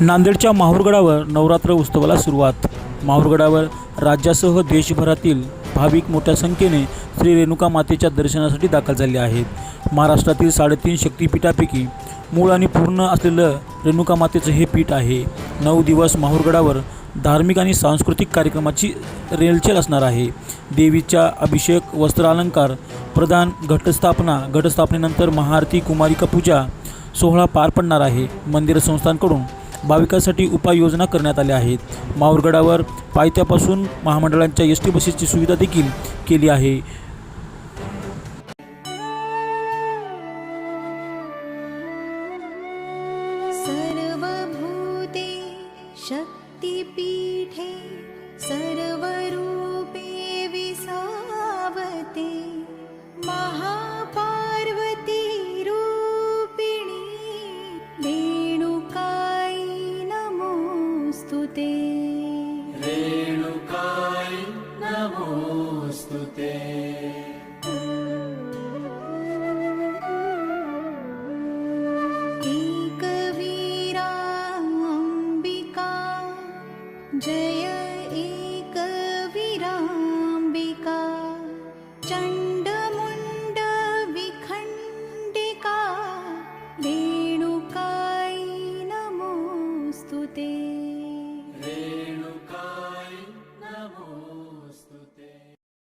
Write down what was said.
नांदेडच्या माहूरगडावर नवरात्र उत्सवाला सुरुवात. माहूरगडावर राज्यासह देशभरातील भाविक मोठ्या संख्येने श्री रेणुका मातेच्या दर्शनासाठी दाखल झाले आहेत. महाराष्ट्रातील साडेतीन शक्तिपीठापैकी मूळ आणि पूर्ण असलेलं रेणुका मातेचं हे पीठ आहे. नऊ दिवस माहूरगडावर धार्मिक आणि सांस्कृतिक कार्यक्रमाची रेलचेल असणार आहे. देवीच्या अभिषेक वस्त्रालंकार प्रदान घटस्थापना घटस्थापनेनंतर महाआरती कुमारिका पूजा सोहळा पार पडणार आहे. मंदिर संस्थांकडून भाविकांसाठी उपाययोजना करण्यात आल्या आहेत. माहूरगडावर पायथ्यापासून महामंडळांच्या एस टी बसेसची सुविधा देखील केली आहे. शक्तिपीठे सर्व एक वीराम्बिका जय एकविराम्बिका चण्डमुण्डविखण्डिका रेणुकाय नमो ते।